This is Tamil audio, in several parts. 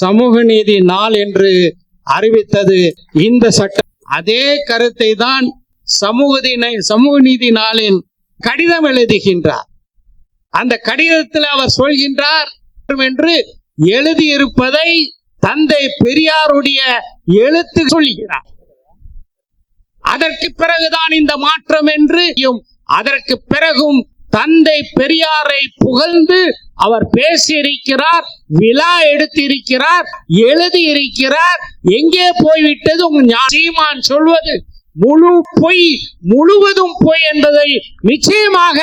சமூக நீதி நாள் என்று அறிவித்தது இந்த சட்டம் அதே கருத்தை தான் சமூக சமூக நீதி நாளின் கடிதம் எழுதுகின்றார். அந்த கடிதத்தில் அவர் சொல்கின்றார் என்று எழுதியிருப்பதை தந்தை பெரியாருடைய எழுத்து சொல்கிறார். அதற்கு பிறகுதான் இந்த மாற்றம் என்று அதற்கு பிறகும் தந்தை பெரியாரை புகழ்ந்து அவர் பேசியிருக்கிறார் விழா எடுத்திருக்கிறார் எழுதியிருக்கிறார் எங்கே போய்விட்டது உங்க சீமான் சொல்வது முழு பொய் முழுவதும் பொய் என்பதை நிச்சயமாக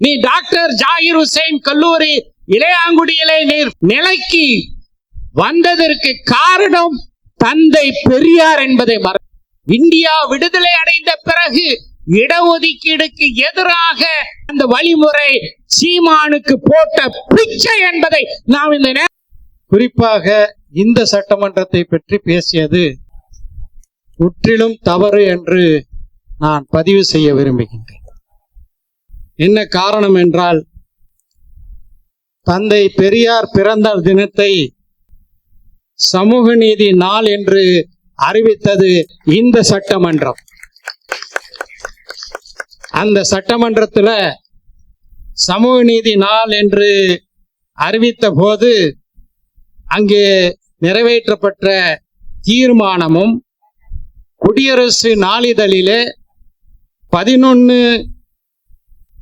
நீ டாக்டர் ஜாகிர் ஹுசைன் கல்லூரி இளையாங்குடியிலே நீர் நிலைக்கு வந்ததற்கு காரணம் தந்தை பெரியார் என்பதை மற இந்தியா விடுதலை அடைந்த பிறகு இடஒதுக்கீடுக்கு எதிராக அந்த வழிமுறை சீமானுக்கு போட்ட பிச்சை என்பதை நாம் இந்த குறிப்பாக இந்த சட்டமன்றத்தை பற்றி பேசியது முற்றிலும் தவறு என்று நான் பதிவு செய்ய விரும்புகின்றேன். என்ன காரணம் என்றால் தந்தை பெரியார் பிறந்த தினத்தை சமூக நீதி நாள் என்று அறிவித்தது இந்த சட்டமன்றம். அந்த சட்டமன்றத்தில் சமூக நீதி நாள் என்று அறிவித்த போது அங்கே நிறைவேற்றப்பட்ட தீர்மானமும் குடியரசு நாளிதழிலே பதினொன்று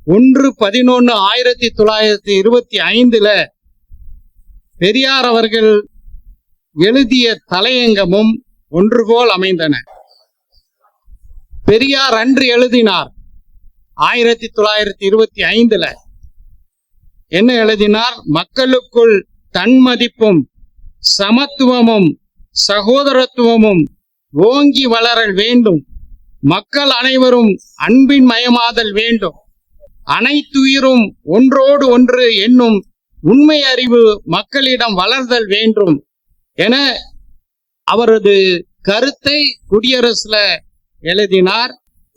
ஒன்று பதினொன்று ஆயிரத்தி தொள்ளாயிரத்தி இருபத்தி ஐந்துல பெரியார் அவர்கள் எழுதிய தலையங்கமும் ஒன்றுபோல் அமைந்தன. பெரியார் அன்று எழுதினார். ஆயிரத்தி தொள்ளாயிரத்தி இருபத்தி ஐந்துல என்ன எழுதினார்? மக்களுக்குள் தன்மதிப்பும் சமத்துவமும் சகோதரத்துவமும் ஓங்கி வளரல் வேண்டும். மக்கள் அனைவரும் அன்பின் மயமாதல் வேண்டும். அனைத்துயிரும் ஒன்றோடு ஒன்று என்னும் உண்மை அறிவு மக்களிடம் வளர்தல் வேண்டும் என அவரது கருத்தை குடியரசுல எழுதினார்.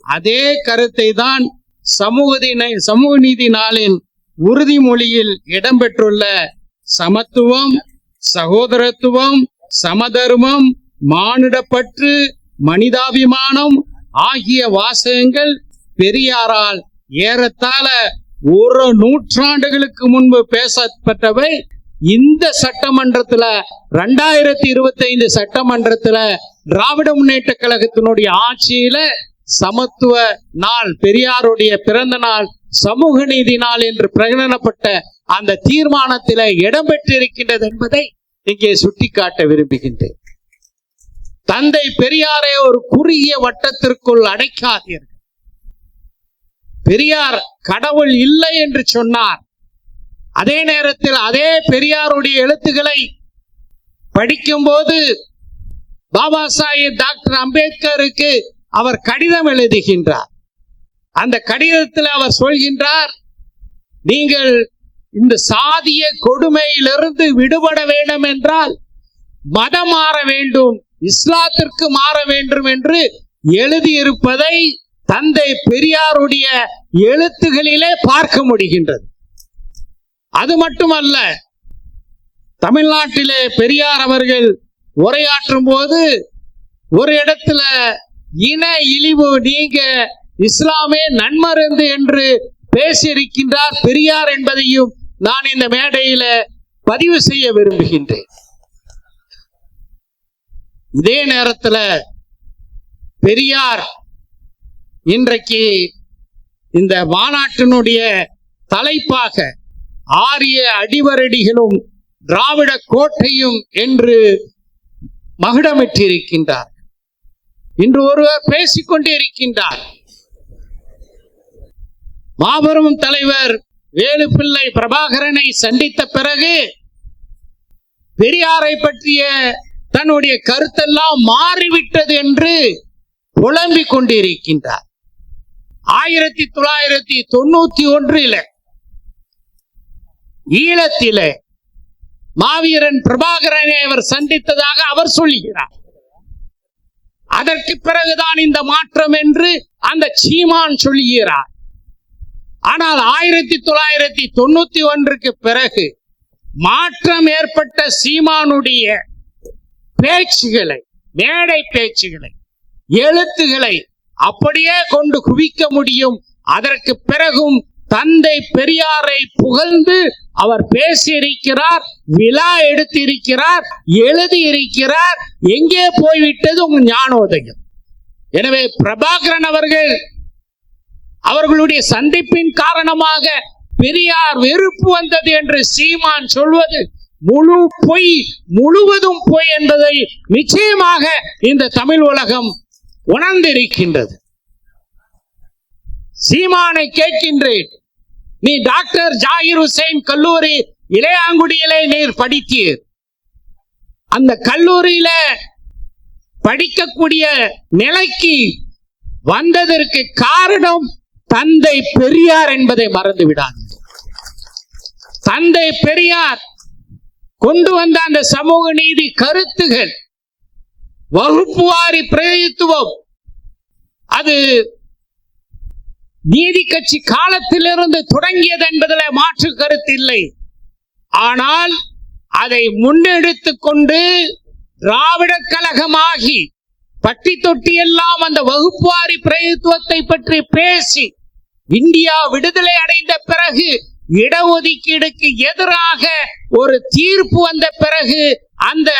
அதே கருத்தை தான் சமூக சமூக நீதி நாளின் உறுதிமொழியில் இடம்பெற்றுள்ள சமத்துவம் சகோதரத்துவம் சமதர்மம் மானுடப்பற்று மனிதாபிமானம் ஆகிய வாசகங்கள் பெரியாரால் ஏறத்தாழ ஒரு நூற்றாண்டுகளுக்கு முன்பு பேசப்பட்டவை. இந்த சட்டமன்றத்துல ரெண்டாயிரத்தி இருபத்தி ஐந்து சட்டமன்றத்துல திராவிட முன்னேற்ற கழகத்தினுடைய ஆட்சியில சமத்துவ நாள் பெரியாருடைய பிறந்த நாள் சமூக நீதி நாள் என்று பிரகடனப்பட்ட அந்த தீர்மானத்தில இடம்பெற்றிருக்கின்றது என்பதை இங்கே சுட்டிக்காட்ட விரும்புகின்றேன். தந்தை பெரியாரை ஒரு குறுகிய வட்டத்திற்குள் அடைக்காதீர்கள். பெரியார் கடவுள் இல்லை என்று சொன்னார். அதே நேரத்தில் அதே பெரியாருடைய எழுத்துக்களை படிக்கும்போது பாபா சாஹிப் டாக்டர் அம்பேத்கருக்கு அவர் கடிதம் எழுதுகின்றார். அந்த கடிதத்தில் அவர் சொல்கின்றார் நீங்கள் இந்த சாதிய கொடுமையிலிருந்து விடுபட வேண்டும் என்றால் மதம் மாற வேண்டும் இஸ்லாத்திற்கு மாற வேண்டும் என்று எழுதியிருப்பதை தந்தை பெரியாருடைய எழுத்துகளிலே பார்க்க முடிகின்றது. அது மட்டுமல்ல தமிழ்நாட்டிலே பெரியார் அவர்கள் உரையாற்றும் போது ஒரு இடத்துல இன இழிவு நீங்க இஸ்லாமே நன்மருந்து என்று பேசியிருக்கின்றார் பெரியார் என்பதையும் நான் இந்த மேடையில பதிவு செய்ய விரும்புகின்றேன். இதே நேரத்துல பெரியார் இன்றைக்கு இந்த மாநாட்டினுடைய தலைப்பாக ஆரிய அடிவரடிகளும் திராவிட கோட்டையும் என்று மகுடமிட்டிருக்கின்றார். இன்று ஒருவர் பேசிக்கொண்டே இருக்கின்றார். மாபெரும் தலைவர் வேலுப்பிள்ளை பிரபாகரனை சந்தித்த பிறகு பெரியாரை பற்றிய தன்னுடைய கருத்தெல்லாம் மாறிவிட்டது என்று புலம்பிக் கொண்டிருக்கின்றார். ஆயிரத்தி தொள்ளாயிரத்தி தொண்ணூத்தி ஒன்றில ஈழத்திலே மாவீரன் பிரபாகரனை அவர் சந்தித்ததாக அவர் சொல்லுகிறார் அதற்கு பிறகுதான் இந்த மாற்றம் என்று அந்த சீமான் சொல்லுகிறார். ஆனால் ஆயிரத்தி தொள்ளாயிரத்தி தொண்ணூத்தி ஒன்றுக்கு பிறகு மாற்றம் ஏற்பட்ட சீமானுடைய பேச்சுகளை மேடை பேச்சுகளை எழுத்துகளை அப்படியே கொண்டு குவிக்க முடியும். அதற்கு பிறகும் தந்தை பெரியாரை புகழ்ந்து அவர் பேசியிருக்கிறார் விழா எடுத்திருக்கிறார் எழுதியிருக்கிறார். எங்கே போய்விட்டது உங்கள் ஞானோதயம்? எனவே பிரபாகரன் அவர்கள் அவர்களுடைய சந்திப்பின் காரணமாக பெரியார் வெறுப்பு வந்தது என்று சீமான் சொல்வது முழு பொய் முழுவதும் பொய் என்பதை நிச்சயமாக இந்த தமிழ் உலகம் உணர்ந்திருக்கின்றது. சீமானை கேட்கின்றேன். நீ டாக்டர் ஜாகிர் ஹுசைன் கல்லூரி இளையாங்குடியிலே நீர் படித்தீர். அந்த கல்லூரியில படிக்கக்கூடிய நிலைக்கு வந்ததற்கு காரணம் தந்தை பெரியார் என்பதை மறந்து விடாது தந்தை பெரியார் கொண்டு வந்த அந்த சமூக நீதி கருத்துகள் வகுப்புவாரி பிரதித்துவம் அது நீதி கட்சி காலத்திலிருந்து தொடங்கியது என்பதில் மாற்று கருத்து இல்லை. ஆனால் அதை முன்னெடுத்து கொண்டு திராவிட கழகமாகி பட்டி தொட்டி எல்லாம் அந்த வகுப்புவாரி பிரதித்துவத்தை பற்றி பேசி இந்தியா விடுதலை அடைந்த பிறகு இடஒதுக்கீடுக்கு எதிராக ஒரு தீர்ப்பு வந்த பிறகு அந்த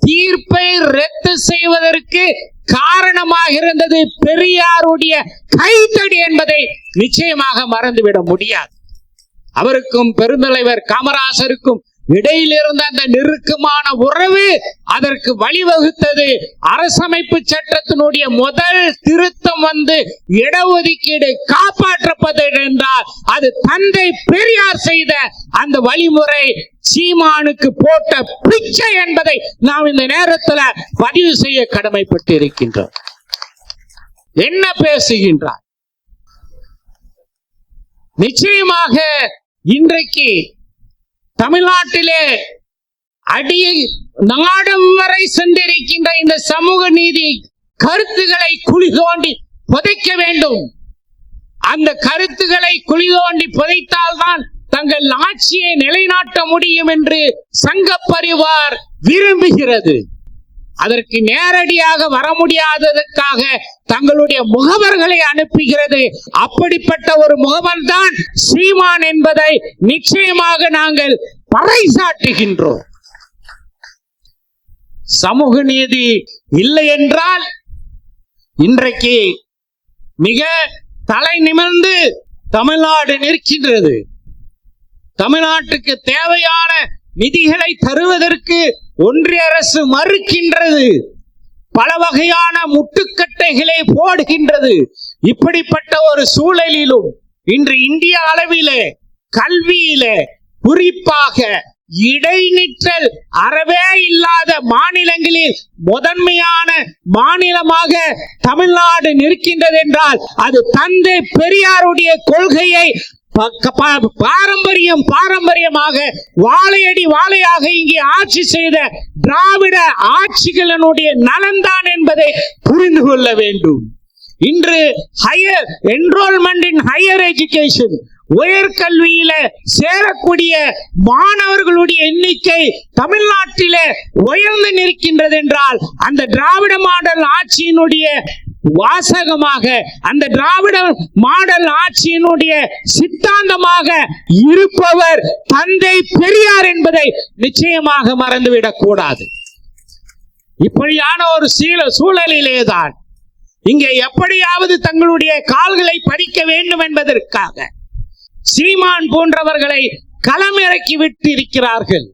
தீர்ப்பை ரத்து செய்வதற்கு காரணமாக இருந்தது பெரியாருடைய கைத்தடி என்பதை நிச்சயமாக மறந்துவிட முடியாது. அவருக்கும் பெருந்தலைவர் காமராசருக்கும் இடையில் இருந்த அந்த நெருக்கமான உறவு அதற்கு வழிவகுத்தது. அரசமைப்பு சட்டத்தினுடைய முதல் திருத்தம் வந்து இடஒதுக்கீடு காப்பாற்றப்பது என்றால் அது தந்தை பெரியார் செய்த அந்த வழிமுறை சீமானுக்கு போட்ட பிச்சை என்பதை நாம் இந்த நேரத்தில் பதிவு செய்ய கடமைப்பட்டு இருக்கின்றோம் என்ன பேசுகின்றார்? நிச்சயமாக இன்றைக்கு தமிழ்நாட்டிலே அடியை நாடம் வரை சென்றிருக்கின்ற இந்த சமூக நீதி கருத்துக்களை குழி தோண்டி புதைக்க வேண்டும். அந்த கருத்துக்களை குழி தோண்டி புதைத்தால்தான் தங்கள் ஆட்சியை நிலைநாட்ட முடியும் என்று சங்க பரிவார் விரும்புகிறது. அதற்கு நேரடியாக வர முடியாததற்காக தங்களுடைய முகவர்களை அனுப்புகிறது. அப்படிப்பட்ட ஒரு முகவர் தான் சீமான் என்பதை நிச்சயமாக நாங்கள் பறைசாட்டுகின்றோம் சமூக நீதி இல்லை என்றால் இன்றைக்கு மிக தலை நிமிர்ந்து தமிழ்நாடு நிற்கின்றது. தமிழ்நாட்டுக்கு தேவையான நிதிகளை தருவதற்கு ஒன்றிய அரசு மறுக்கின்றது. பல வகையான முட்டுக்கட்டைகளை போடுகின்றது. இப்படிப்பட்ட ஒரு சூழலிலும் இன்று இந்திய அளவிலே கல்வியிலே குறிப்பாக இடைநிற்றல் அறவே இல்லாத மாநிலங்களில் முதன்மையான மாநிலமாக தமிழ்நாடு நிற்கின்றது என்றால் அது தந்தை பெரியாருடைய கொள்கையை பாரம்பரியம் பாரம்பரியமாக வாழையடி வாழையாக இங்கே ஆட்சி செய்த திராவிட ஆட்சிகளினுடைய நலன்தான் என்பதை புரிந்து கொள்ள வேண்டும். இன்று higher enrolment in higher education உயர்கல்வியில சேரக்கூடிய மாணவர்களுடைய எண்ணிக்கை தமிழ்நாட்டிலே உயர்ந்து நிற்கின்றது என்றால் அந்த திராவிட மாடல் ஆட்சியினுடைய வாசகமாக அந்த திராவிட மாடல் ஆட்சியினுடைய சித்தாந்தமாக இருப்பவர் தந்தை பெரியார் என்பதை நிச்சயமாக மறந்துவிடக் கூடாது. இப்படியான ஒரு சீல சூழலிலேதான் இங்கே எப்படியாவது தங்களுடைய கால்களை படிக்க வேண்டும் என்பதற்காக சீமான் போன்றவர்களை களமிறக்கி விட்டிருக்கிறார்கள்.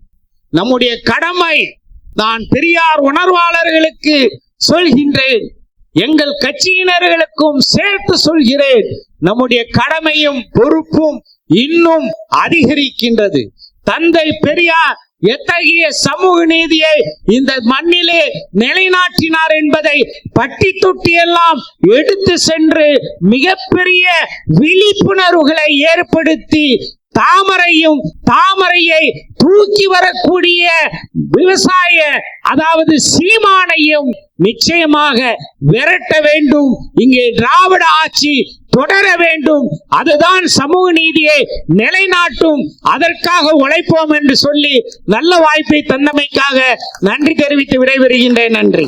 நம்முடைய கடமை நான் பெரியார் உணர்வாளர்களுக்கு சொல்கின்றேன். எங்கள் கட்சியினர்களுக்கும் சேர்த்து சொல்கிறேன் நம்முடைய கடமையும் பொறுப்பும் இன்னும் அதிகரிக்கின்றது. தந்தை பெரியார் எத்தகைய சமூக நீதியை இந்த மண்ணிலே நிலைநாட்டினார் என்பதை பட்டி தொட்டி எல்லாம் எடுத்து சென்று மிகப்பெரிய விழிப்புணர்வுகளை ஏற்படுத்தி தாமரையும் தாமரையை தூக்கி வரக்கூடிய விவசாய அதாவது சீமானையும் நிச்சயமாக விரட்ட வேண்டும். இங்கே திராவிட ஆட்சி தொடர வேண்டும். அதுதான் சமூக நீதியை நிலைநாட்டும். அதற்காக உழைப்போம் என்று சொல்லி நல்ல வாய்ப்பை தந்தமைக்காக நன்றி தெரிவித்து விடைபெறுகின்றேன். நன்றி.